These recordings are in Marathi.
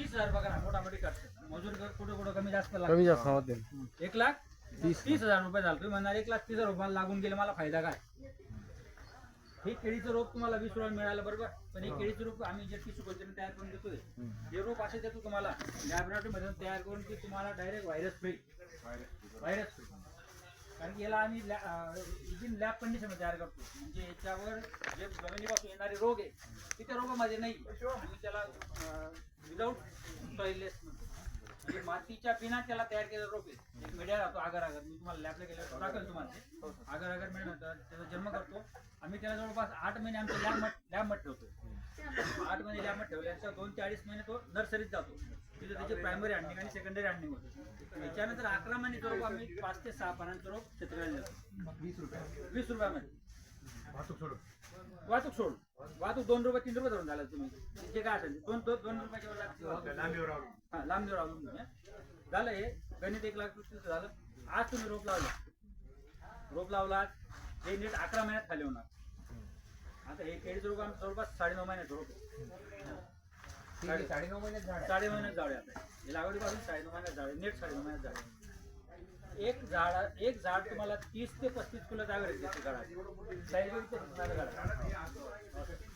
तीस हजार पगार मोठामोठी खर्च मजूर क- कुठं कुठं कमी जास्त कमी लागतो जास्त होते. एक लाख तीस तीस हजार रुपये झाले तुम्ही म्हणणार एक लाख तीस हजार रुपयाला लागून गेले मला फायदा काय? हे केळीचं रोप तुम्हाला वीस रुपये मिळालं बरोबर? पण हे केळीचं रोप आम्ही जे टिशू कल्चर तयार करून देतोय हे रोप असे देतो तुम्हाला लॅबोरेटरी मध्ये तयार करून की तुम्हाला direct virus free virus free कारण की याला आम्ही विदिन लॅब कंडिशन तयार करतो. म्हणजे याच्यावर जे जमिनीपासून येणारे रोग आहे ते त्या रोगामध्ये नाही. आम्ही त्याला विदाऊट टॉयलेस म्हणतो म्हणजे मातीच्या बिना त्याला तयार केलेलं रोप आहे. एक मीडिया राहतो आगर आगर मी तुम्हाला लॅबला गेलं दाखल तुम्हाला. ते. आगर आगर मीडिया म्हणतात त्याचा जन्म करतो. आम्ही त्याला जवळपास आठ महिने आमच्या लॅब लॅबमध्ये ठेवतो. आठ महिने लॅबमध्ये ठेवल्यानंतर दोन ते अडीच महिने तो नर्सरीत जातो. तिथे त्याची प्रायमरी हँडिंग आणि सेकंडरी हँडिंग होते. याच्यानंतर अकरा महिन्याचा रोप आम्ही पाच ते सहा पानांचा रोप शेतकऱ्याला देतो वीस रुपये. वीस रुपयामध्ये. वाहतूक सोडून. वाहतूक सोड वाहतूक दोन रुपये तीन रुपये धरून झालं तुम्ही जे काय असेल. दोन दोन दोन रुपयाच्या वर लागतील. लांबीवर आवडून हा लांब देऊ अजून तुम्ही हं. झालं हे गणित एक लाख रुपये झालं आज तुम्ही रोप लावला रोप लावला हे नीट अकरा महिन्यात खाली होणार आता हे केळीचं रोप आमचं जवळपास साडेनऊ महिन्यात रोप. साडे- साडेनऊ महिन्यात. साडे महिन्यात आहे आता हे लागवडीपासून साडेनऊ महिन्यात आहे. नीट साडेनऊ महिन्यात आहे. एक झाड एक झाड तुम्हाला तीस ते पस्तीस किलो ॲव्हरेज देते झाडाची साईज बघितली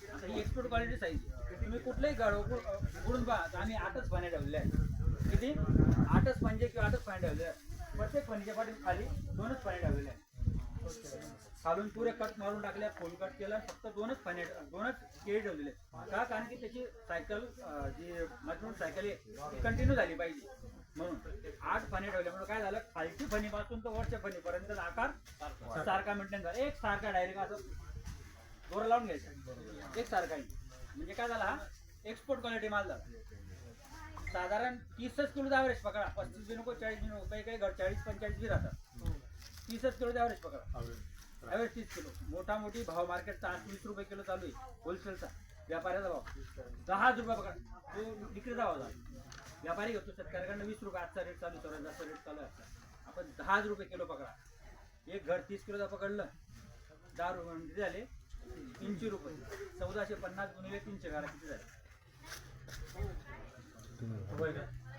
आता ही एक्सपोर्ट क्वालिटी साईज तुम्ही कुठलंही गाड उडून पहा. आम्ही आठच पाणी ठेवले आहे. किती? आठच पंजे म्हणजे किंवा आठच पाणी ठेवले आहे. प्रत्येक फणीच्या पाठी खाली दोनच पाणी ठेवलेले आहे. खालून पुरे कट मारून टाकले फुल कट केलं फक्त दोनच पाणी दोनच केळी ठेवलेले का? कारण की त्याची सायकल जी मधून सायकल आहे ती कंटिन्यू झाली पाहिजे म्हणून आठ फणी ठेवल्यामुळे काय झालं खालची फणीपासून तर वरच्या फणीपर्यंत आकार सारखा. मेंटेन झाला एक सारखा डायरेक्ट असं दोरा लावून घ्यायचा. एक सारखा म्हणजे काय झाला हा? एक्सपोर्ट क्वालिटी माल झाला. साधारण तीसच किलो ॲव्हरेज पकडा. पस्तीस बी नको चाळीस बी नको काही काही घर चाळीस पंचेचाळीस बी राहतात. तीसच किलो ॲव्हरेज पकडा. ॲव्हरेज तीस किलो. मोठा मोठी भाव मार्केटचा आठ वीस रुपये किलो चालू आहे. होलसेलचा व्यापाऱ्याचा भाव. दहा रुपये पकडा. तो विक्रीचा भाव झाला व्यापारी घेतो. शेतकऱ्याकडनं वीस रुपये आजचा रेट चालू सर्वात जास्त रेट चालू आहे आपण दहा रुपये किलो पकडा. एक घर तीस किलोचा पकडलं दहा रुपये किती झाले? तीनशे रुपये. चौदाशे पन्नास गुणिले तीनशे करा किती झाले?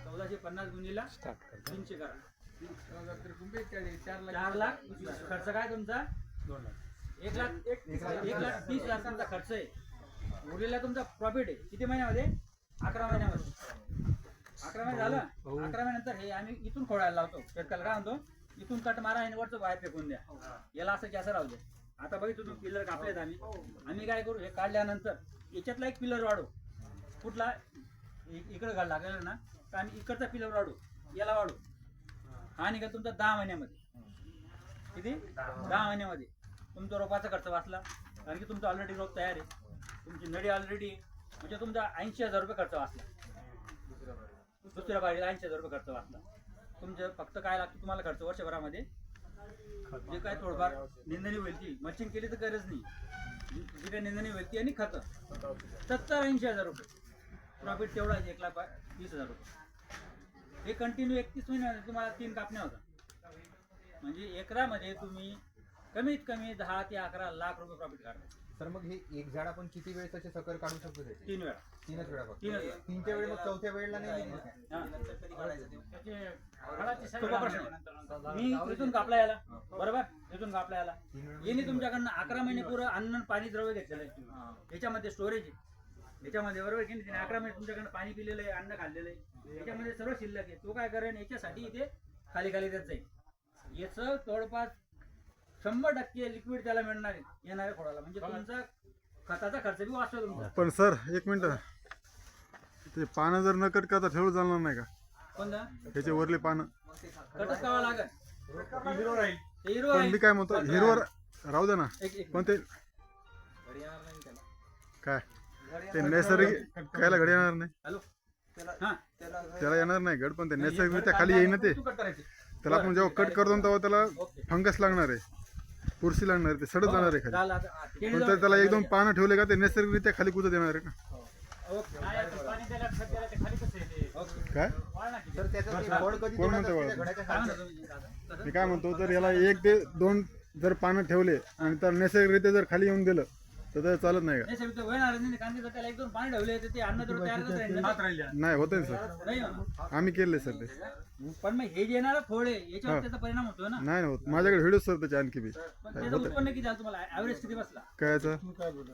चौदाशे पन्नास गुणिला तीनशे करा चार लाख खर्च काय तुमचा? एक लाख एक एक लाख तीस लाख तुमचा खर्च आहे. उरलेला तुमचा प्रॉफिट आहे. किती महिन्यामध्ये? अकरा महिन्यामध्ये. अकरा महिने झालं? अकरा महिन्यानंतर हे आम्ही इथून खोडायला लावतो. शेतकऱ्याला काय म्हणतो? इथून कट मारा आणि वरचं बाहेर फेकून द्या. याला असं की असं राहू द्या आता बघितलं तुम्ही पिलर कापलेत आम्ही. आम्ही काय करू? हे काढल्यानंतर याच्यातला एक पिलर वाढू. कुठला? इ- इकडं घाल लागलेलं ना. तर आम्ही इकडचा पिलर वाढू. याला वाढू. हा. निघाल तुमचा दहा महिन्यामध्ये. किती? दहा महिन्यामध्ये. तुमचा रोपाचा खर्च वाचला. कारण की तुमचा ऑलरेडी रोप तयार आहे. तुमची नडी ऑलरेडी म्हणजे तुमचा ऐंशी हजार रुपये खर्च वाचला. दुसऱ्या बाजूला ऐंशी हजार रुपये खर्च वाचला. तुमचं फक्त काय लागतं तुम्हाला खर्च वर्षभरामध्ये? जे काय थोडंफार निंदणी होईल ती. मल्चिंग केली तर गरज नाही. जी काही निंदणी होईल ती आणि खत सत्तर ऐंशी हजार रुपये. प्रॉफिट तेवढा आहे एक लाख वीस हजार रुपये. हे कंटिन्यू एकतीस महिने तुम्हाला तीन कापण्या होता म्हणजे एकरामध्ये तुम्ही कमीत कमी दहा ते अकरा लाख रुपये प्रॉफिट काढता. तर मग हे एक झाड आपण किती वेळ त्याचे सकर काढू शकतो त्याचे? तीन वेळा. तीनच वेळा फक्त. तीनच वेळा. तीनच्या वेळी मग चौथ्या वेळेला नाही हा. फळाची सोपा प्रश्न. आहे. मी इथून कापला याला. बरोबर? इथून कापला याला. तीन वेळा यांनी तुमच्याकडनं अकरा महिने पुरं अन्न आणि पाणी द्रव्य घेतलेलं आहे याच्यामध्ये स्टोरेज आहे. याच्यामध्ये बरोबर की नाही? त्याने अकरा महिने तुमच्याकडनं पाणी पिलेलं आहे अन्न खाल्लेलं आहे. याच्यामध्ये सर्व शिल्लक आहे. तो काय करेन याच्यासाठी इथे खाली खाली देत जाईल. याचं जवळपास शंभर टक्के लिक्विड त्याला मिळणार आहे येणाऱ्या फळाला म्हणजे तुमचा खताचा खर्च बी वाचतो तुमचा. पण सर एक मिनिट. ते पानं जर न कट करता ठेवलं चालणार नाही का? कोणता? त्याचे वरले पानं. कटच कावा लागेल. हिरो राहील. ते हिरवं पण आहे. मी काय म्हणतो हिरवर राहू दे ना. एक एक पण ते काय? ते नैसर्गिक खायला घड येणार नाही. हॅलो? हा. त्याला येणार नाही घड पण ते नैसर्गिकरित्या खाली येईन ते. तू कट करायची. त्याला आपण जेव्हा कट करतो ना तेव्हा त्याला ओके. फंगस लागणार आहे. पुरशी लागणार ते सडत जाणार आहे खाली. पण तर. त्याला एक दोन पानं ठेवले का ते नैसर्गिकरित्या खाली कुजत येणार आहे ना? ओके. पाणी द्यायला खत द्यायला ते खाली कसं येते? ओके. काय? वाळणार की कोण म्हणतं काय खाली? म्हणता? मी काय म्हणतो तर याला एक ते दोन जर पानं ठेवले आणि तर नैसर्गिकरित्या जर खाली येऊन दिलं तर ते चालत नाही का? नाही साहेब, ते वय आलं नाही कांदे तर त्याला एक दोन पाणी ठेवले तर ते अन्न तेवढं तयारच राहील ना. हात राहिल्या नाही होत ना सर. नाही. आम्ही केले सर ते. पण मग हे जे येणार आहे याच्यावर त्याचा परिणाम होतो ना. नाही होत. माझ्याकडे व्हिडिओ सर त्याचे आणखी बी. पण त्याचं उत्पन्न किती झालं तुम्हाला? ऍव्हरेज किती बसला? कायचं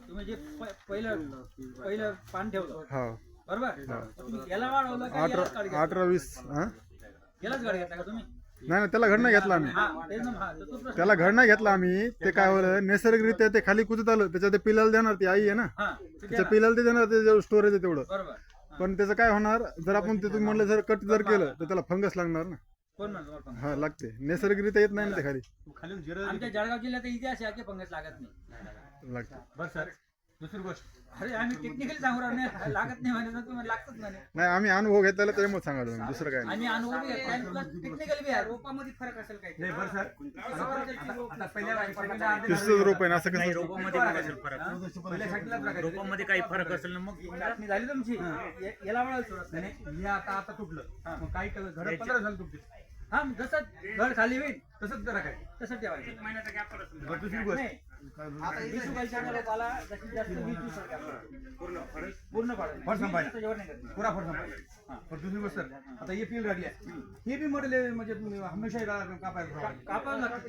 तुम्ही जे प- पहिलं पहिलं पान ठेवलं. हा. बरोबर? तुम्ही याला वाढवलं का अठरा यालाच गाडी घेतला? अठरा वीस हा? यालाच गाडी घेतला का तुम्ही? नाही ना त्याला घड नाही घेतला आम्ही. त्याला घड नाही घेतला आम्ही. ते काय होलं नैसर्गिकरित्या ते खाली कुजत आलं. त्याच्या ते पिलाला देणार ती आई आहे ना. हा त्याच्या. पिलाला ते देणार ते स्टोरेज आहे तेवढं. बरोबर. पण त्याचं काय होणार जर आपण ते तुम्ही म्हणलं जर कट जर केलं तर त्याला फंगस लागणार ना. कोण म्हणतो बरं फंगस? हा लागते. नैसर्गिकरित्या येत नाही ना ते खाली. खाली जिरं आमच्या जळगाव जिल्ह्यात इतिहास आहे की लागत नाही? लागते. बर सर. दुसरी गोष्ट अरे आम्ही टेक्निकली सांगू राहिलो नाही लागत नाही म्हणे तुम्हाला लागतच म्हणे. नाही आम्ही अनुभव घेतलेला त्याच्यामुळे सांगा तुम्ही दुसरं काय नाही. आम्ही अनुभवी टेक्निकल बी आहे रोपामध्ये फरक असेल काही. नाही बर सर. आता पहिल्या पहिल्या अर्ध्या तिसरंच रोप आहे ना असं नाही कसं? रोपामध्ये काय असेल फरक. पहिल्या साईडला प्रकार रोपामध्ये काही फरक असेल ना मग चाचणी झाली तुमची. या- याला वळायला सुरुवात झाली. हे आता आता तुटलं. मग काही घड पंधरा झालं तुटते हा जसं घड खाली होईल तसंच जरा काय तसं ठेवायचं. बरं दुसरी गोष्ट. नाही वीस रुपयाच्या रोपाला जास्तीत जास्त वीस वीस रुपये आपल्याला. पूर्ण पाडून फळ संपायला. त्याच्यावर नाही करत. पुरा पण दुसरी गोष्ट सर आता हे पील लागली आहे. हे बी मॉडेल म्हणजे तुम्ही हमेशा कापायचं कापावं लागतं.